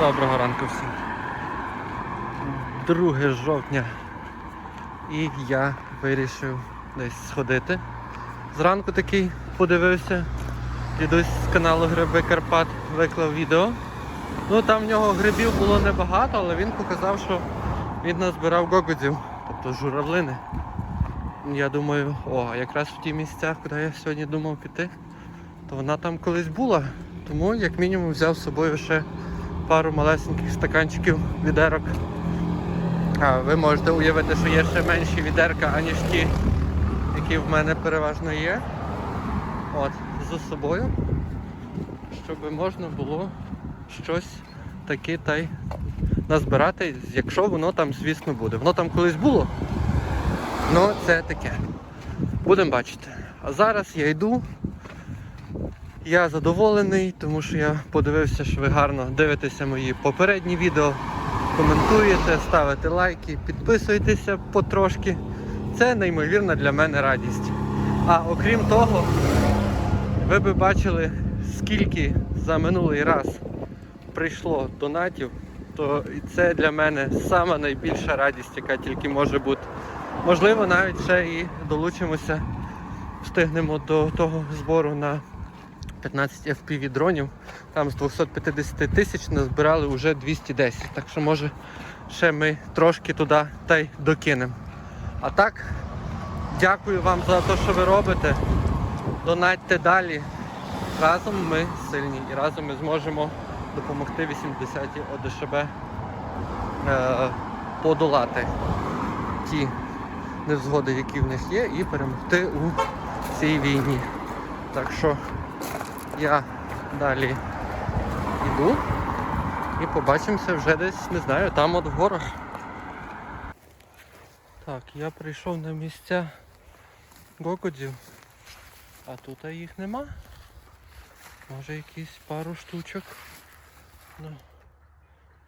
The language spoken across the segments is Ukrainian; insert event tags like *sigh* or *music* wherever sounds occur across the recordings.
Доброго ранку всім. 2 жовтня. І я вирішив десь сходити. Зранку такий подивився. Дідусь з каналу Гриби Карпат виклав відео. Ну там в нього грибів було небагато, але він показав, що він назбирав гогодзів, тобто журавлини. Я думаю, о, якраз в ті місцях, куди я сьогодні думав піти, то вона там колись була. Тому як мінімум взяв з собою ще пару малесеньких стаканчиків відерок. А ви можете уявити, що є ще менші відерка, аніж ті, які в мене переважно є. От, з собою, щоб можна було щось таке та й назбирати, якщо воно там, звісно, буде. Воно там колись було. Ну, це таке. Будемо бачити. А зараз я йду. Я задоволений, тому що я подивився, що ви гарно дивитеся мої попередні відео, коментуєте, ставите лайки, підписуєтеся потрошки. Це неймовірна для мене радість. А окрім того, ви би бачили, скільки за минулий раз прийшло донатів, то це для мене сама найбільша радість, яка тільки може бути. Можливо, навіть ще і долучимося, встигнемо до того збору на 15 FPV дронів. Там з 250 тисяч назбирали вже 210. Так що може ще ми трошки туди та й докинемо. А так, дякую вам за те, що ви робите. Донатьте далі. Разом ми сильні і разом ми зможемо допомогти 80-ті ОДШБ е, подолати ті невзгоди, які в них є, і перемогти у цій війні. Так що я далі йду і побачимося вже десь, не знаю, там от в горах. Так, я прийшов на місця гокодзів, а тут їх нема. Може якісь пару штучок. Ну,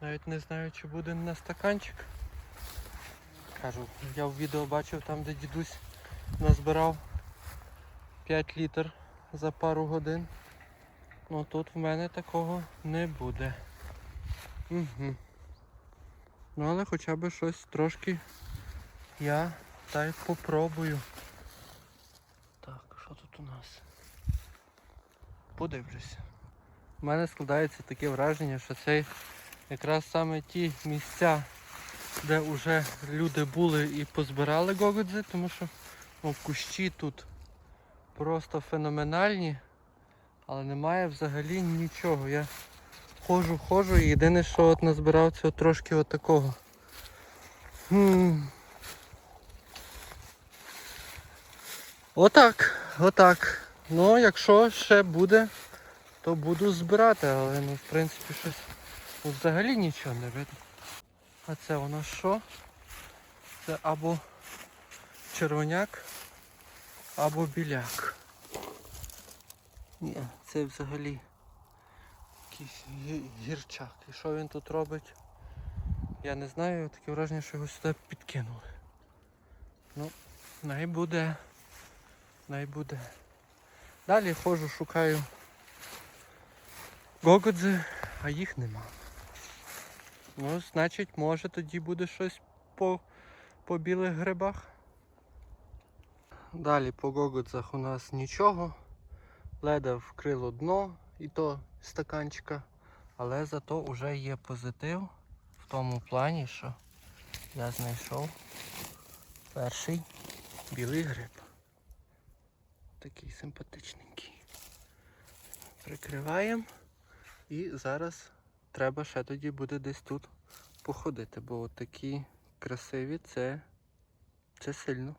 навіть не знаю, чи буде на стаканчик. Кажу, я в відео бачив там, де дідусь назбирав 5 літр за пару годин. Ну тут в мене такого не буде. Угу. Ну але хоча б щось трошки я та й попробую. Так, що тут у нас? Подивлюся. У мене складається таке враження, що це якраз саме ті місця, де вже люди були і позбирали гогодзи, тому що ну, кущі тут просто феноменальні, але немає взагалі нічого. Я ходжу, ходжу і єдине, що от назбирав цього трошки отакого. Хм. Отак, отак. Ну, якщо ще буде, то буду збирати, але ну в принципі щось ну, взагалі нічого не видно. А це у нас що? Це або червоняк, або біляк. Ні, це взагалі якийсь гірчак. І що він тут робить? Я не знаю, таке враження, що його сюди підкинули. Ну, най буде. Най буде. Далі ходжу, шукаю гогодзи, а їх нема. Ну, значить, може тоді буде щось по, по білих грибах. Далі по гогодзах у нас нічого. Леда вкрило дно і то стаканчика. Але зато вже є позитив в тому плані, що я знайшов перший білий гриб. Такий симпатичненький. Прикриваємо. І зараз треба ще тоді буде десь тут походити, бо такі красиві це, це сильно.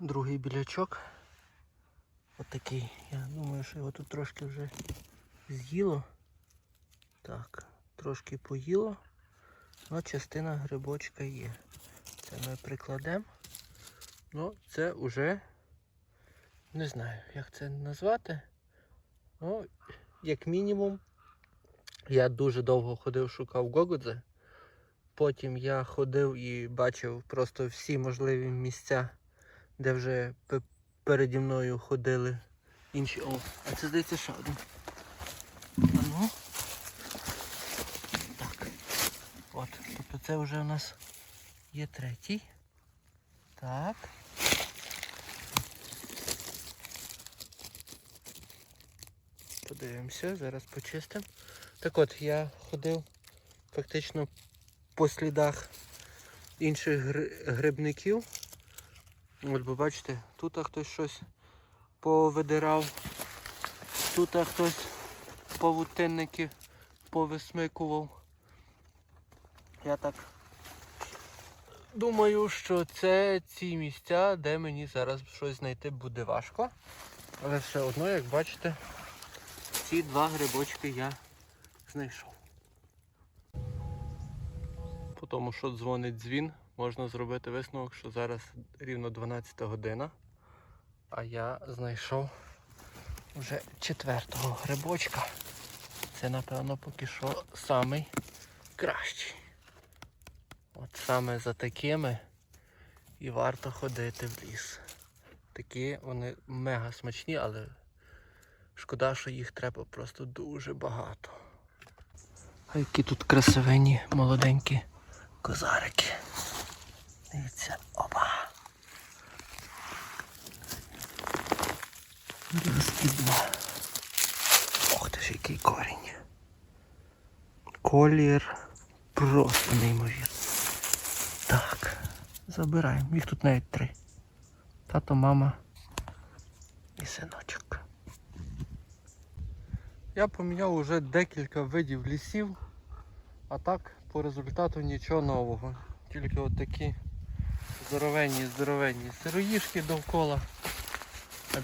Другий білячок. Отакий. Я думаю, що його тут трошки вже з'їло. Так, трошки поїло, але частина грибочка є. Це ми прикладемо. Ну, це вже не знаю, як це назвати. Ну, як мінімум, я дуже довго ходив, шукав гогодзе. Потім я ходив і бачив просто всі можливі місця, де вже переді мною ходили інші. О, а це здається ще один. А ну. це вже у нас є третій. Так. Подивимося, зараз почистимо. Так от, я ходив фактично по слідах інших гри- грибників. От ви бачите, тут хтось щось повидирав, тут хтось павутинники повисмикував. Я так думаю, що це ці місця, де мені зараз щось знайти буде важко. Але все одно, як бачите, ці два грибочки я знайшов. По тому, що дзвонить дзвін, можна зробити висновок, що зараз рівно 12 година. А я знайшов вже четвертого грибочка. Це, напевно, поки що самий кращий. От саме за такими і варто ходити в ліс. Такі вони мега смачні, але шкода, що їх треба просто дуже багато. А які тут красивенні молоденькі козарики. Дивіться, опа. Розкидно. Ох ти ж який корінь. Колір просто неймовірний. Так, забираємо. Їх тут навіть три. Тато, мама і синочок. Я поміняв уже декілька видів лісів, а так по результату нічого нового. Тільки от такі здоровенні, здоровенні сироїшки довкола,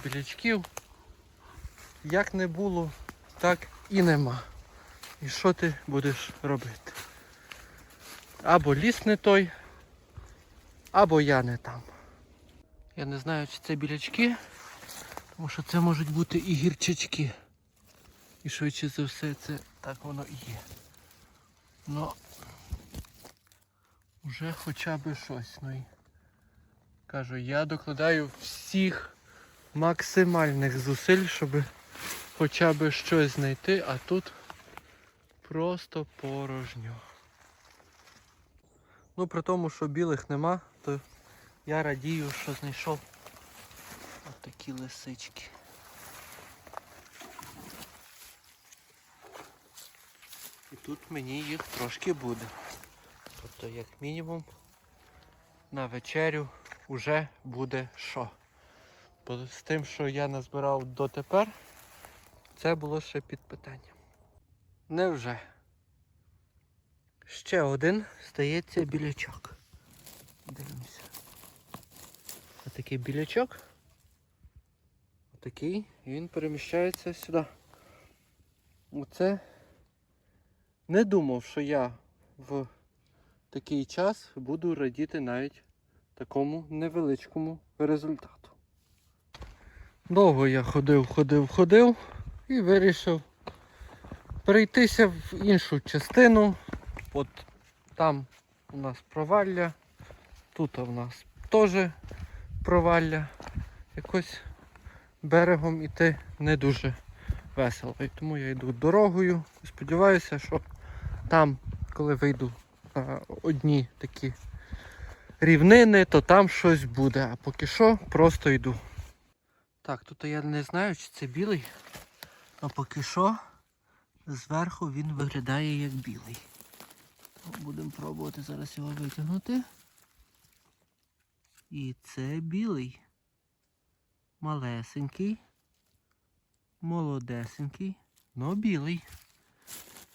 білячків як не було, так і нема. І що ти будеш робити? Або ліс не той, або я не там. Я не знаю, чи це білячки, тому що це можуть бути і гірчачки. І швидше за все це так воно і є. Ну вже хоча б щось. Ну і кажу, я докладаю всіх максимальних зусиль, щоб хоча б щось знайти, а тут просто порожньо. Ну при тому, що білих нема, то я радію, що знайшов от такі лисички. І тут мені їх трошки буде. Тобто, як мінімум, на вечерю вже буде що. Бо з тим, що я назбирав дотепер, це було ще під питанням. Невже? Ще один стається білячок. Дивимося. Отакий білячок. Отакий. І він переміщається сюди. Оце не думав, що я в такий час буду радіти навіть такому невеличкому результату. Довго я ходив, ходив, ходив і вирішив перейтися в іншу частину. От там у нас провалля, тут у нас теж провалля. Якось берегом іти не дуже весело. І тому я йду дорогою і сподіваюся, що там, коли вийду на одні такі рівнини, то там щось буде. А поки що просто йду. Так, тут я не знаю, чи це білий, а поки що зверху він виглядає як білий. Будемо пробувати зараз його витягнути. І це білий. Малесенький, молодесенький, но білий.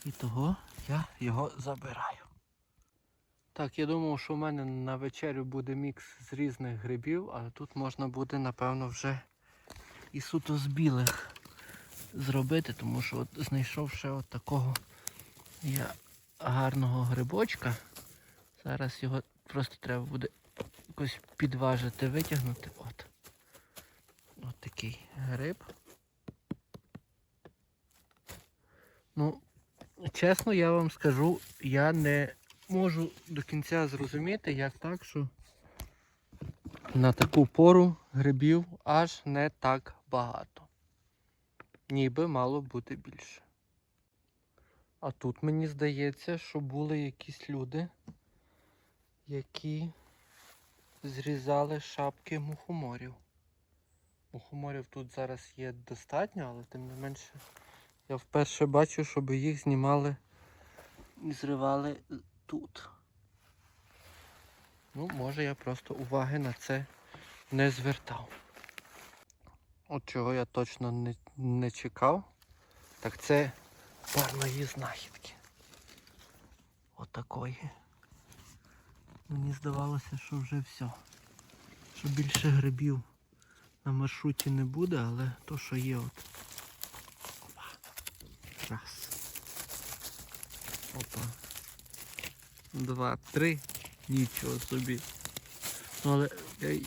І того я його забираю. Так, я думав, що в мене на вечерю буде мікс з різних грибів, але тут можна буде, напевно, вже і суто з білих зробити, тому що от знайшов ще от такого я гарного грибочка. Зараз його просто треба буде якось підважити, витягнути. От. От такий гриб. Ну, чесно, я вам скажу, я не можу до кінця зрозуміти, як так, що на таку пору грибів аж не так багато. Ніби мало бути більше. А тут мені здається, що були якісь люди, які зрізали шапки мухоморів. Мухоморів тут зараз є достатньо, але тим не менше я вперше бачу, щоб їх знімали зривали тут. Ну, може я просто уваги на це не звертав. От чого я точно не, не чекав, так це парної знахідки. Отакої. Мені здавалося, що вже все. Що більше грибів на маршруті не буде, але то, що є от. Опа. Раз. Опа. Два, три. Нічого собі. Ну, але е,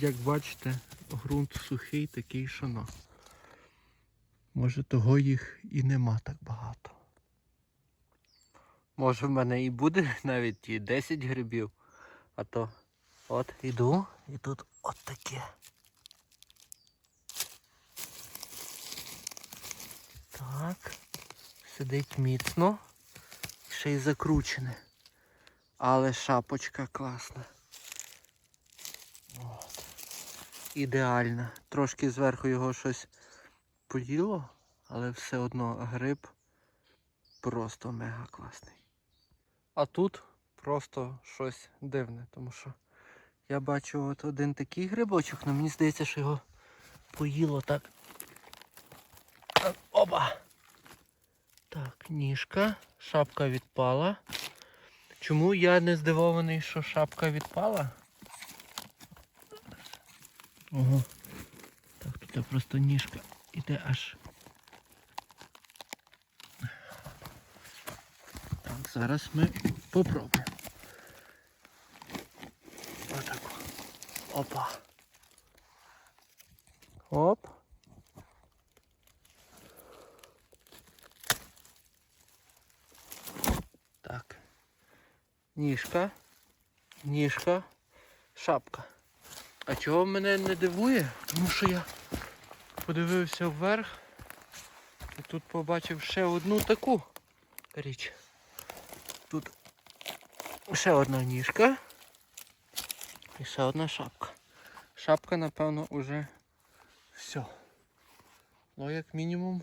як бачите, ґрунт сухий, такий, ну. Може того їх і нема так багато. Може в мене і буде навіть і 10 грибів. А то от іду і тут от таке. Так. Сидить міцно. Ще й закручене. Але шапочка класна. От. Ідеальна. Трошки зверху його щось поділо, але все одно гриб просто мега класний. А тут просто щось дивне, тому що я бачу от один такий грибочок, але мені здається, що його поїло так. Оба! Так, ніжка, шапка відпала. Чому я не здивований, що шапка відпала? Ого. Так, тут просто ніжка іде аж. Так, зараз ми попробуємо. Отако. Опа. Оп. Ніжка. Ніжка. Шапка. А чого мене не дивує? Тому що я подивився вверх і тут побачив ще одну таку річ. Тут ще одна ніжка і ще одна шапка. Шапка, напевно, уже все. Ну, як мінімум,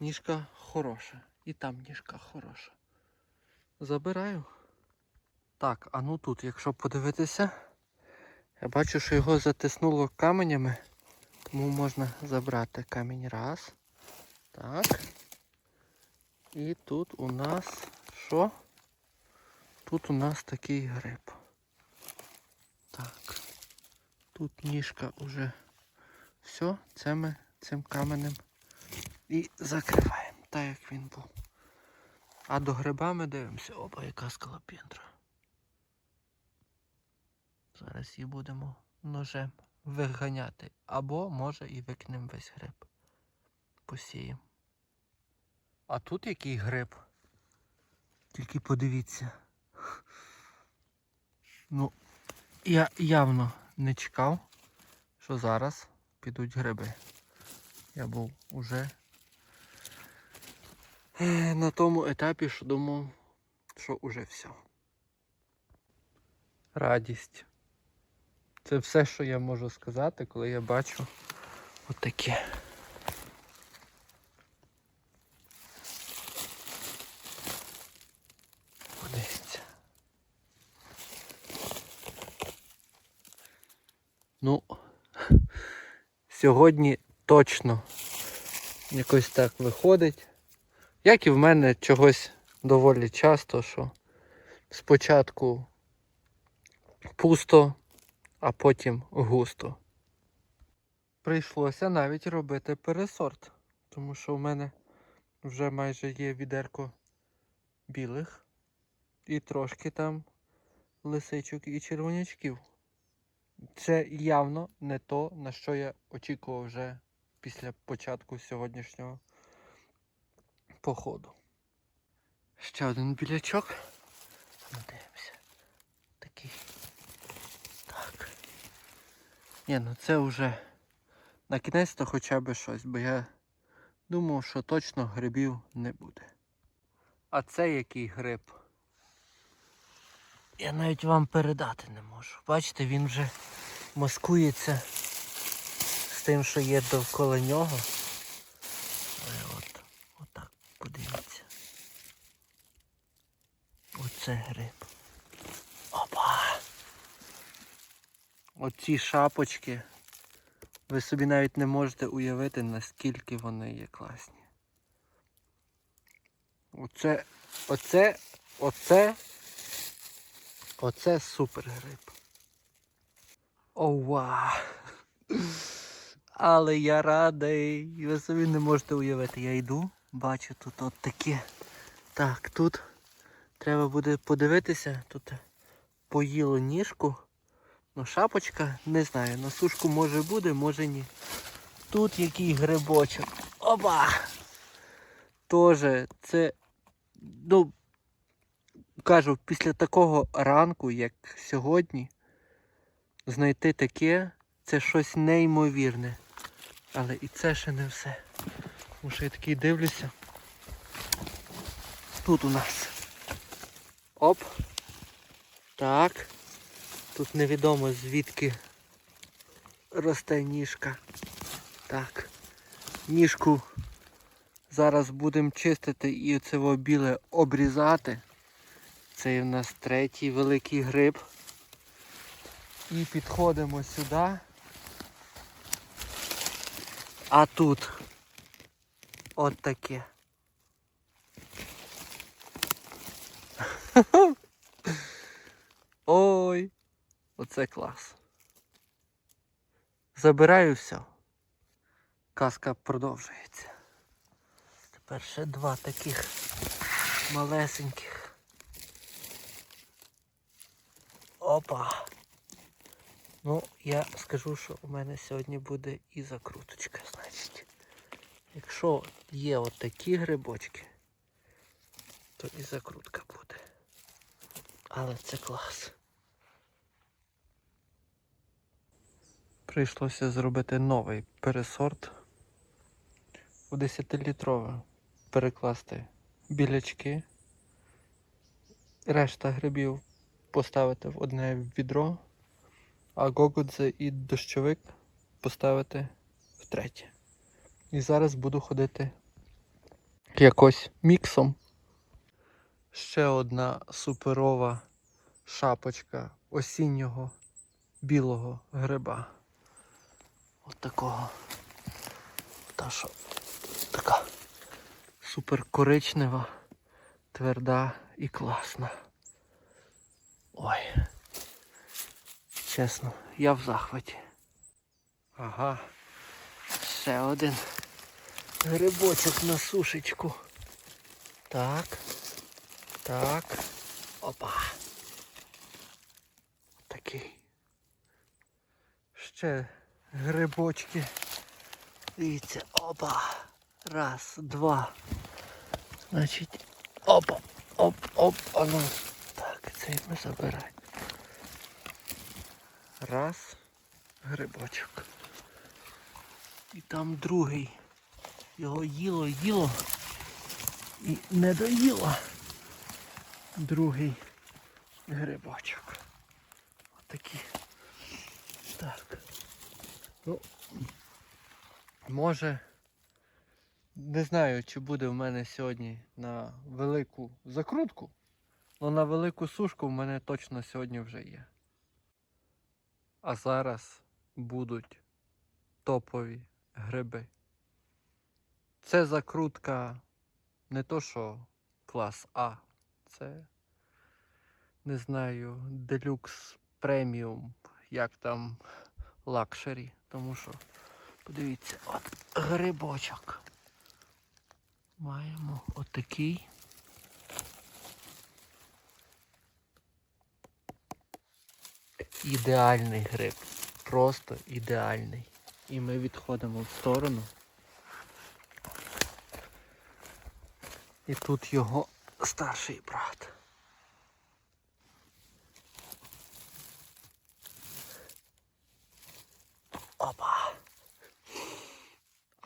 ніжка хороша. І там ніжка хороша. Забираю. Так, а ну тут, якщо подивитися, я бачу, що його затиснуло каменями, тому можна забрати камінь раз. Так. І тут у нас що? Тут у нас такий гриб. Так. Тут ніжка уже все, це ми цим каменем і закриваємо, так як він був. А до гриба ми дивимося. Опа, яка скалопендра. Зараз її будемо ножем виганяти. Або може і викинемо весь гриб. Посіємо. А тут який гриб? Тільки подивіться. Ну, я явно не чекав, що зараз підуть гриби. Я був уже е, на тому етапі, що думав, що уже все. Радість. Це все, що я можу сказати, коли я бачу отаке. Подивіться. Ну, сьогодні точно якось так виходить. Як і в мене чогось доволі часто, що спочатку пусто, а потім густо. Прийшлося навіть робити пересорт, тому що в мене вже майже є відерко білих і трошки там лисичок і червонячків. Це явно не то, на що я очікував вже після початку сьогоднішнього походу. Ще один білячок. Ну, дивимося. Такий. Ні, ну це вже на кінець то хоча б щось, бо я думав, що точно грибів не буде. А це який гриб? Я навіть вам передати не можу. Бачите, він вже маскується з тим, що є довкола нього. От, отак, подивіться. Оце гриб. Оці шапочки. Ви собі навіть не можете уявити, наскільки вони є класні. Оце, оце, оце, оце супер гриб. Ова! Але я радий. Ви собі не можете уявити. Я йду, бачу тут от таке. Так, тут треба буде подивитися. Тут поїло ніжку. Ну, шапочка, не знаю, на сушку може буде, може ні. Тут який грибочок. Опа! Тоже це, ну, кажу, після такого ранку, як сьогодні, знайти таке, це щось неймовірне. Але і це ще не все. Тому що я такий дивлюся. Тут у нас. Оп. Так. Тут невідомо звідки росте ніжка. Так. Ніжку зараз будемо чистити і оце біле обрізати. Це в нас третій великий гриб. І підходимо сюди. А тут от таке. *laughs* Ой, оце клас. Забираю все. Казка продовжується. Тепер ще два таких малесеньких. Опа. Ну, я скажу, що у мене сьогодні буде і закруточка, значить. Якщо є от такі грибочки, то і закрутка буде. Але це клас. Прийшлося зробити новий пересорт. У 10-літрове перекласти білячки. Решта грибів поставити в одне відро, а гогодзе і дощовик поставити в третє. І зараз буду ходити якось міксом. Ще одна суперова шапочка осіннього білого гриба. От такого. Та що така супер коричнева, тверда і класна. Ой. Чесно, я в захваті. Ага. Ще один грибочок на сушечку. Так. Так. Опа. Такий. Ще грибочки. Дивіться, опа. Раз, два. Значить. Опа. Оп, оп, а ну. Так, цей ми забираємо. Раз. Грибочок. І там другий. Його їло, їло і не доїло. Другий грибочок. Отакі. Так. Ну, може, не знаю, чи буде в мене сьогодні на велику закрутку, але на велику сушку в мене точно сьогодні вже є. А зараз будуть топові гриби. Це закрутка не то, що клас А. Це не знаю, делюкс преміум, як там лакшері. Тому що, подивіться, от грибочок. Маємо отакий. Ідеальний гриб. Просто ідеальний. І ми відходимо в сторону. І тут його старший брат.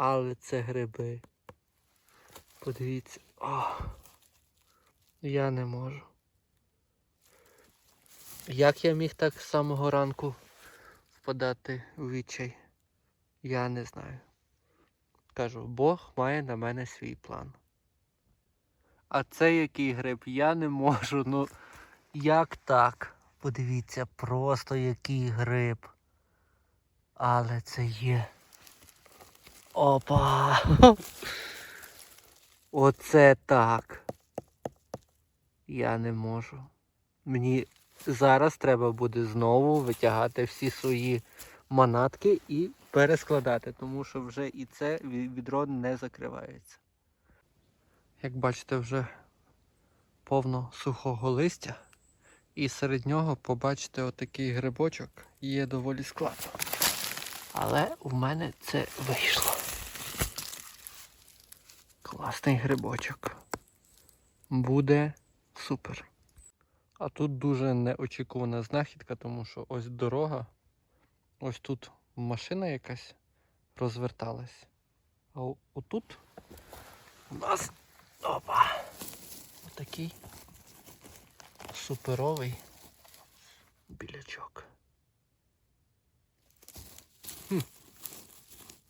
Але це гриби. Подивіться. О, я не можу. Як я міг так з самого ранку впадати у відчай? Я не знаю. Кажу, Бог має на мене свій план. А це який гриб? Я не можу. Ну як так? Подивіться, просто який гриб. Але це є. Опа! Оце так. Я не можу. Мені зараз треба буде знову витягати всі свої манатки і перескладати, тому що вже і це відро не закривається. Як бачите, вже повно сухого листя. І серед нього побачите отакий грибочок є доволі складно. Але у мене це вийшло. Класний грибочок. Буде супер. А тут дуже неочікувана знахідка, тому що ось дорога, ось тут машина якась розверталась. А отут у нас опа, отакий суперовий білячок. Хм.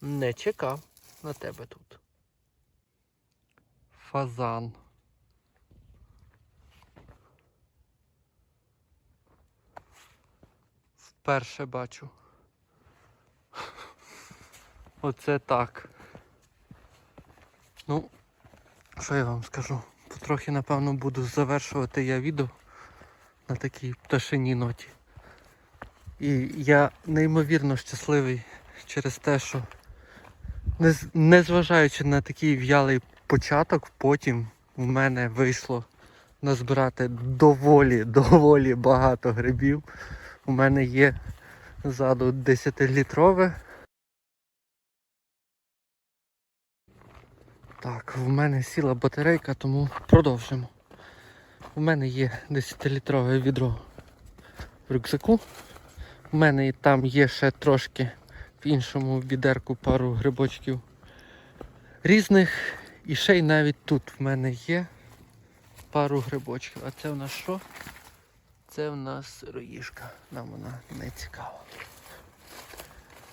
Не чекав на тебе тут. Фазан. Вперше бачу. *laughs* Оце так. Ну, що я вам скажу? Потрохи, напевно, буду завершувати я відео на такій пташиній ноті. І я неймовірно щасливий через те, що нез- незважаючи на такий в'ялий початок, потім в мене вийшло назбирати доволі, доволі багато грибів. У мене є ззаду 10-літрове. Так, в мене сіла батарейка, тому продовжимо. У мене є 10-літрове відро в рюкзаку. У мене там є ще трошки в іншому відерку пару грибочків різних. І ще й навіть тут в мене є пару грибочків. А це в нас що? Це в нас сироїжка. Нам вона не цікава.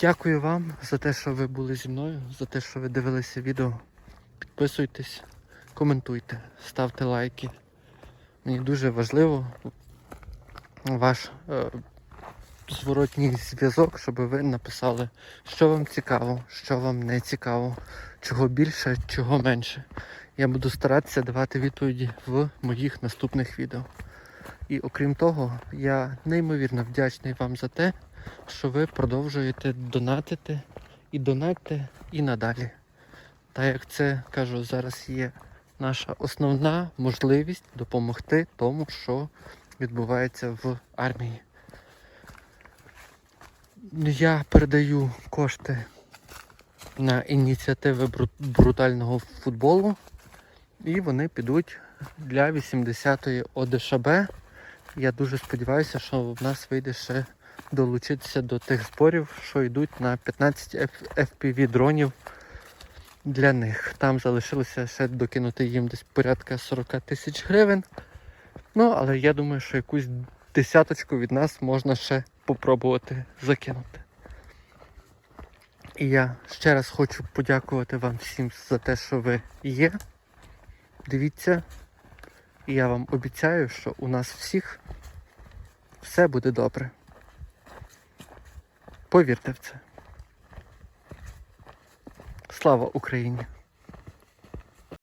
Дякую вам за те, що ви були зі мною, за те, що ви дивилися відео. Підписуйтесь, коментуйте, ставте лайки. Мені дуже важливо ваш е, зворотній зв'язок, щоб ви написали, що вам цікаво, що вам не цікаво, чого більше, чого менше. Я буду старатися давати відповіді в моїх наступних відео. І окрім того, я неймовірно вдячний вам за те, що ви продовжуєте донатити і донатьте і надалі. Так як це кажу, зараз є наша основна можливість допомогти тому, що відбувається в армії. Я передаю кошти на ініціативи брутального футболу, і вони підуть для 80-ї ОДШБ. Я дуже сподіваюся, що в нас вийде ще долучитися до тих зборів, що йдуть на 15 FPV дронів для них. Там залишилося ще докинути їм десь порядка 40 тисяч гривень. Ну, але я думаю, що якусь десяточку від нас можна ще попробувати закинути. І я ще раз хочу подякувати вам всім за те, що ви є. Дивіться, і я вам обіцяю, що у нас всіх все буде добре. Повірте в це. Слава Україні!